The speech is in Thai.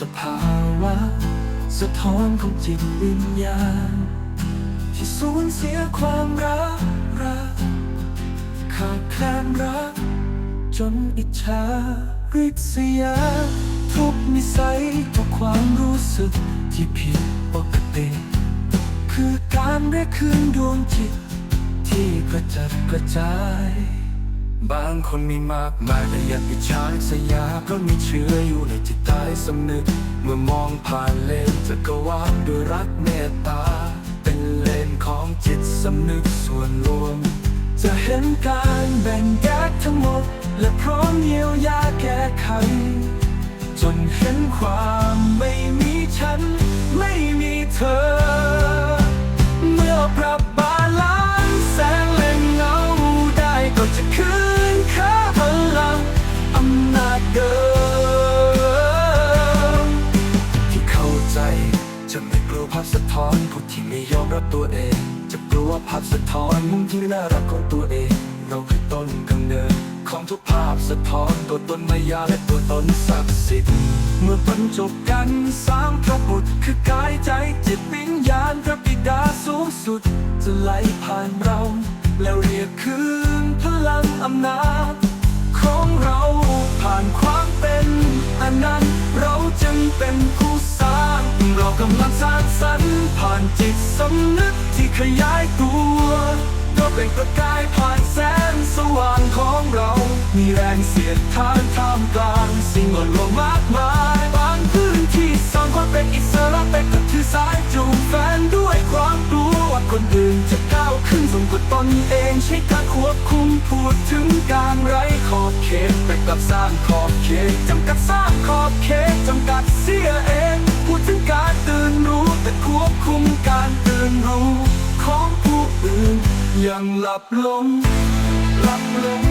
สภาวะ สะท้อนของจิตวิญญาณ ที่สูญเสียความรักรัก ขาดแคลนรัก จนอิจฉาริษยา ทุกนิสัยทุกความรู้สึกที่ผิดปกติ คือการเรียกคืนดวงจิต ที่กระจัดกระจาย บางคนมีมากมายแต่อยากอิจฉาริษยาเพราะมีเชื้ออยู่ในจิตใต้สำนึก เมื่อมองผ่านเลนจักวาลด้วยรักเมตตา เป็นเลนของจิตสำนึกส่วนรวม จะเห็นการแบ่งแยกทั้งหมด และพร้อมเยียวยาแก้ไข จนเห็นความ จะไม่กลัวภาพสะท้อนผู้ที่ไม่ยอมรับตัวเอง จะกลัวภาพสะท้อนมุมที่น่ารักของตัวเอง เราคือต้นกำเนิดของทุกภาพสะท้อนตัวตนมายาและตัวตนศักดิ์สิทธิ์เมื่อบรรจบกันสร้างพระบุตรคือกายใจจิตวิญญาณพระบิดาสูงสุด จะไหลผ่านเรา แล้วเรียกคืนพลังอำนาจ ของเราผ่านความเป็น กำลังสร้างสรรค์ผ่านจิตสำนึกที่ขยายตัวเราเป็นประกายผ่านแสงสว่างของเรา มีแรงเสียดทานท่ามกลางสิ่งอ่อนโลวมากมายบางพื้นที่สร้างความเป็นอิสระไปกับถือสายจูงแฟนด้วยความกลัวว่าคนอื่นจะก้าวขึ้นสูงกว่าตนเองใช้การควบคุมพูดถึงการไร้ขอบเขตไปกับสร้างขอบเขตจำกัดสร้างขอบเขต บคุมการตื่นรู้ของผู้อื่นยังหลับลงหลับลง